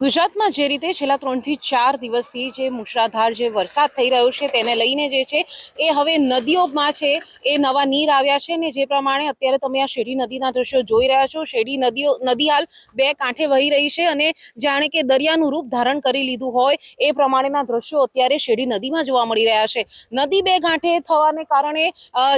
ગુજરાતમાં જે રીતે છેલ્લા ત્રણથી ચાર દિવસથી જે મુશળાધાર જે વરસાદ થઈ રહ્યો છે તેને લઈને જે છે એ હવે નદીઓમાં છે એ નવા નીર આવ્યા છે ને જે પ્રમાણે અત્યારે તમે આ શેરી નદીના દ્રશ્યો જોઈ રહ્યા છો. શેરી નદીઓ નદી હાલ બે કાંઠે વહી રહી છે અને જાણે કે દરિયાનું રૂપ ધારણ કરી લીધું હોય એ પ્રમાણેના દ્રશ્યો અત્યારે શેરી નદીમાં જોવા મળી રહ્યા છે. નદી બે કાંઠે થવાને કારણે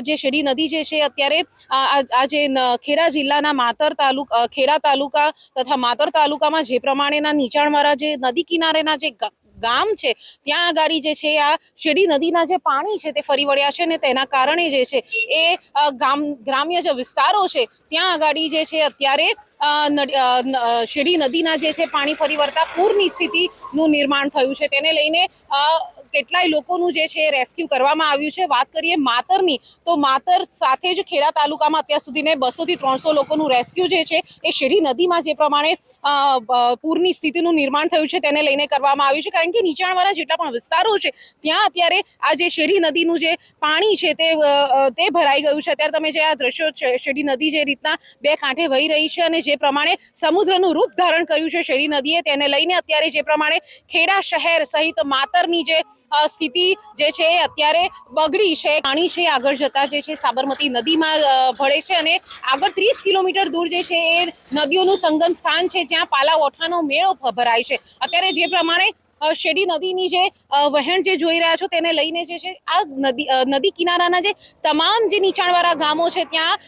જે શેરી નદી જે છે અત્યારે આ જે ખેડા જિલ્લાના માતર તાલુકા ખેડા તાલુકા તથા માતર તાલુકામાં જે પ્રમાણેના નીચાણવાળા જે નદી કિનારેના જે ગામ છે, ત્યાં આગાડી જે છે, આ શેરડી નદીના જે પાણી છે તે ફરી વળ્યા છે ને તેના કારણે જે છે એ ગામ, ગ્રામ્ય જે વિસ્તારો છે, ત્યાં આગાડી જે છે અત્યારે શેરડી નદીના જે છે પાણી ફરી વળતા પૂરની સ્થિતિનું નિર્માણ થયું છે. તેને લઈને કેટલાય લોકોનું જે છે રેસ્ક્યુ કરવામાં આવ્યું છે. વાત કરીએ માતરની, તો માતર સાથે જ ખેડા તાલુકામાં અત્યાર સુધીને બસોથી ત્રણસો લોકોનું રેસ્ક્યુ જે છે એ શેરી નદીમાં જે પ્રમાણે પૂરની સ્થિતિનું નિર્માણ થયું છે તેને લઈને કરવામાં આવ્યું છે. કારણ કે નીચાણવાળા જેટલા પણ વિસ્તારો છે, ત્યાં અત્યારે આ જે શેરી નદીનું જે પાણી છે તે તે ભરાઈ ગયું છે. અત્યારે તમે જે આ દ્રશ્યો શેરી નદી જે રીતના બે કાંઠે વહી રહી છે અને જે પ્રમાણે સમુદ્રનું રૂપ ધારણ કર્યું છે શેરી નદીએ તેને લઈને અત્યારે જે પ્રમાણે ખેડા શહેર સહિત માતરની જે સ્થિતિ જે છે અત્યારે બગડી છે, પાણી છે, આગળ જતા જે છે સાબરમતી નદીમાં ભળે છે અને આગળ ત્રીસ કિલોમીટર દૂર જે છે એ નદીઓનું સંગમ સ્થાન છે, જ્યાં પાલા ઓઠાનો મેળો ભરાય છે. અત્યારે જે પ્રમાણે શેરડી નદીની જે વહેણ જે જોઈ રહ્યા છો તેને લઈને જે છે, આ નદી નદી કિનારાના જે તમામ જે નીચાણવાળા ગામો છે ત્યાં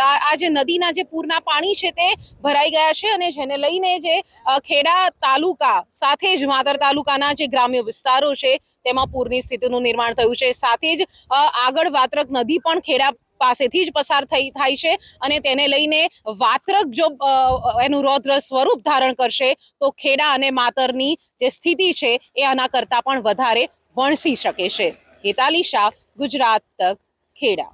આ જે નદીના જે પૂરના પાણી છે તે ભરાઈ ગયા છે અને જેને લઈને જે ખેડા તાલુકા સાથે જ માદર તાલુકાના જે ગ્રામ્ય વિસ્તારો છે તેમાં પૂરની સ્થિતિનું નિર્માણ થયું છે. સાથે જ આગળ વાત્રક નદી પણ ખેડા પાસેથી જ પસાર થઈ થાય છે અને તેને લઈને વાત્રક જો એનું રૌદ્ર સ્વરૂપ ધારણ કરશે, તો ખેડા અને માતરની જે સ્થિતિ છે એ આના કરતાં પણ વધારે વણસી શકે છે. હેતાલી શાહ, ગુજરાત તક ખેડા.